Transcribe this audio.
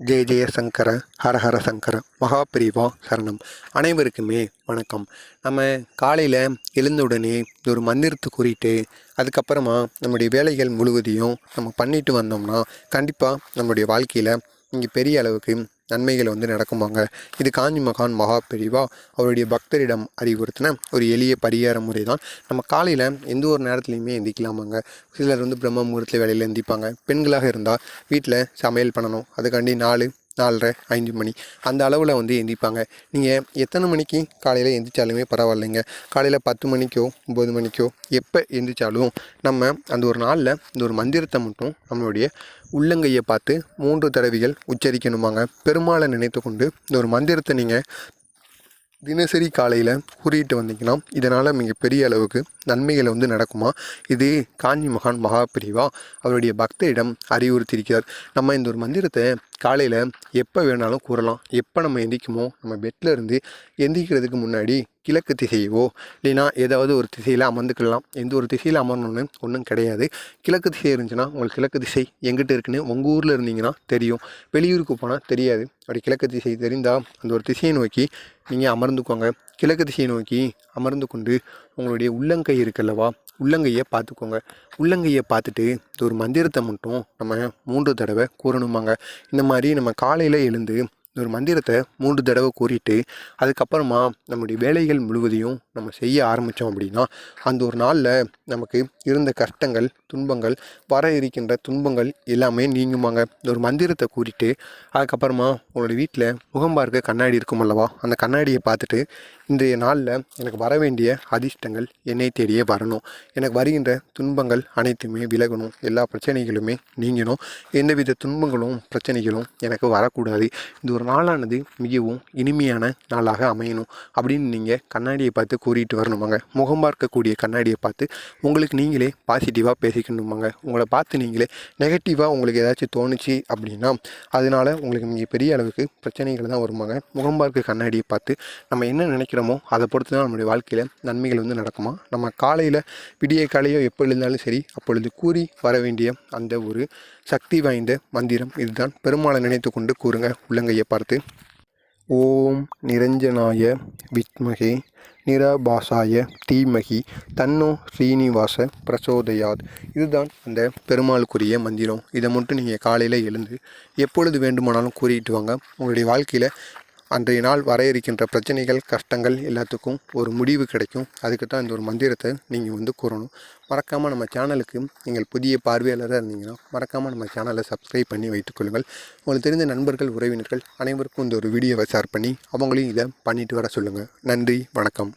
ஜெய ஜெய சங்கர ஹரஹர சங்கர மகாபிரிவா சரணம். அனைவருக்குமே வணக்கம். நம்ம காலையில் எழுந்தவுடனே ஒரு மந்திரத்தை கூறிட்டு அதுக்கப்புறமா நம்முடைய வேலைகள் முழுவதையும் நம்ம பண்ணிட்டு வந்தோம்னா கண்டிப்பாக நம்மளுடைய வாழ்க்கையில் இங்கே பெரிய அளவுக்கு நன்மைகள் வந்து நடக்குமாங்க. இது காஞ்சி மகான் மகா பெரிவா. அவருடைய பக்தரிடம் அறிவுறுத்தின ஒரு எளிய பரிகார முறை தான் நம்ம காலையில் எந்த ஒரு நேரத்துலையுமே எந்திக்கலாமாங்க. சிலர் வந்து பிரம்ம முகூர்த்தத்தில் வேலையில் எந்திப்பாங்க. பெண்களாக இருந்தால் வீட்டில் சமையல் பண்ணணும். அதுக்காண்டி நாலு நாலரை ஐந்து மணி. அந்த அளவில் வந்து எந்திப்பாங்க. நீங்கள் எத்தனை மணிக்கு காலையில் எந்திரிச்சாலுமே பரவாயில்லைங்க. காலையில் பத்து மணிக்கோ ஒம்பது மணிக்கோ எப்போ எந்திரிச்சாலும் நம்ம அந்த ஒரு நாளில் இந்த ஒரு மந்திரத்தை மட்டும் நம்மளுடைய உள்ளங்கையை பார்த்து மூன்று தடவைகள் உச்சரிக்கணுமாங்க. பெருமாளை நினைத்து கொண்டு இந்த ஒரு மந்திரத்தை நீங்கள் தினசரி காலையில் கூறிட்டு வந்தீங்கன்னா இதனால் மிகப்பெரிய அளவுக்கு நன்மைகள் வந்து நடக்குமா? இது காஞ்சி மகான் மகாபிரிவா அவருடைய பக்தரிடம் அறிவுறுத்தியிருக்கிறார். நம்ம இந்த ஒரு மந்திரத்தை காலையில் எப்போ வேணாலும் கூறலாம். எப்போ நம்ம எந்திக்குமோ நம்ம பெட்டில் இருந்து எந்திக்கிறதுக்கு முன்னாடி கிழக்கு திசையவோ இல்லைன்னா ஏதாவது ஒரு திசையில் அமர்ந்துக்கலாம். எந்த ஒரு திசையில் அமரணும்னு ஒன்றும் கிடையாது. கிழக்கு திசை இருந்துச்சுன்னா உங்களுக்கு கிழக்கு திசை எங்கிட்ட இருக்குன்னு உங்கள் ஊரில் இருந்தீங்கன்னா தெரியும். வெளியூருக்கு போனால் தெரியாது. அப்படி கிழக்கு திசை தெரிந்தால் அந்த ஒரு திசையை நோக்கி நீங்கள் அமர்ந்துக்கோங்க. கிழக்கு திசையை நோக்கி அமர்ந்து கொண்டு உங்களுடைய உள்ளங்கை இருக்குல்லவா உள்ளங்கையை பார்த்துக்கோங்க. உள்ளங்கையை பார்த்துட்டு ஒரு மந்திரத்தை மட்டும் நம்ம மூன்று தடவை கூறணுமாங்க. இந்த மாதிரி நம்ம காலையில் எழுந்து இந்த ஒரு மந்திரத்தை மூன்று தடவை கூறிட்டு அதுக்கப்புறமா நம்முடைய வேலைகள் முழுவதையும் நம்ம செய்ய ஆரம்பித்தோம் அப்படின்னா அந்த ஒரு நாளில் நமக்கு இருந்த கஷ்டங்கள் துன்பங்கள் வர இருக்கின்ற துன்பங்கள் எல்லாமே நீங்குமாங்க. இந்த ஒரு மந்திரத்தை கூறிட்டு அதுக்கப்புறமா உங்களோட வீட்டில் முகம் பார்க்க கண்ணாடி இருக்கும் அல்லவா? அந்த கண்ணாடியை பார்த்துட்டு இன்றைய நாளில் எனக்கு வர வேண்டிய அதிர்ஷ்டங்கள் என்னை தேடியே வரணும். எனக்கு வருகின்ற துன்பங்கள் அனைத்துமே விலகணும். எல்லா பிரச்சனைகளுமே நீங்கணும். எந்தவித துன்பங்களும் பிரச்சனைகளும் எனக்கு வரக்கூடாது. இந்த ஒரு நாளானது மிகவும் இனிமையான நாளாக அமையணும் அப்படின்னு நீங்கள் கண்ணாடியை பார்த்து கூறிட்டு வரணுமாங்க. முகம் பார்க்கக்கூடிய கண்ணாடியை பார்த்து உங்களுக்கு நீங்களே பாசிட்டிவாக பேசிக்கணுமாங்க. உங்களை பார்த்து நீங்களே நெகட்டிவாக உங்களுக்கு ஏதாச்சும் தோணுச்சு அப்படின்னா அதனால் உங்களுக்கு மிக பெரிய அளவுக்கு பிரச்சனைகள் தான் வருமாங்க. முகம் பார்க்க கண்ணாடியை பார்த்து நம்ம என்ன நினைக்கிறோமோ அதை பொறுத்து தான் நம்முடைய வாழ்க்கையில் நன்மைகள் வந்து நடக்குமா? நம்ம காலையில் விடிய காலையோ எப்போ எழுந்தாலும் சரி அப்பொழுது கூறி வர வேண்டிய அந்த ஒரு சக்தி வாய்ந்த மந்திரம் இதுதான். பெருமாளை நினைத்து கொண்டு கூறுங்க உள்ளங்கையை பார்த்து ஓம் நிரஞ்சனாய வித்மகே நிரபாசாய தீமகி தன்னோ ஸ்ரீனிவாச பிரசோதயாத். இதுதான் அந்த பெருமாளுக்குரிய மந்திரம். இதை மட்டும் நீங்கள் காலையில் எழுந்து எப்பொழுது வேண்டுமானாலும் கூறிட்டு வாங்க. உங்களுடைய வாழ்க்கையில் அன்றைய நாள் வர இருக்கின்ற பிரச்சனைகள் கஷ்டங்கள் எல்லாத்துக்கும் ஒரு முடிவு கிடைக்கும். அதுக்கு தான் இந்த ஒரு மந்திரத்தை நீங்கள் வந்து கூறணும். மறக்காமல் நம்ம சேனலுக்கு நீங்கள் புதிய பார்வையாளராக இருந்தீங்கன்னா மறக்காமல் நம்ம சேனலை சப்ஸ்கிரைப் பண்ணி வைத்துக்கொள்ளுங்கள் உங்களுக்கு தெரிந்த நண்பர்கள் உறவினர்கள் அனைவருக்கும் இந்த ஒரு வீடியோவை ஷேர் பண்ணி அவங்களையும் இதை பண்ணிட்டு வர சொல்லுங்கள் நன்றி வணக்கம்.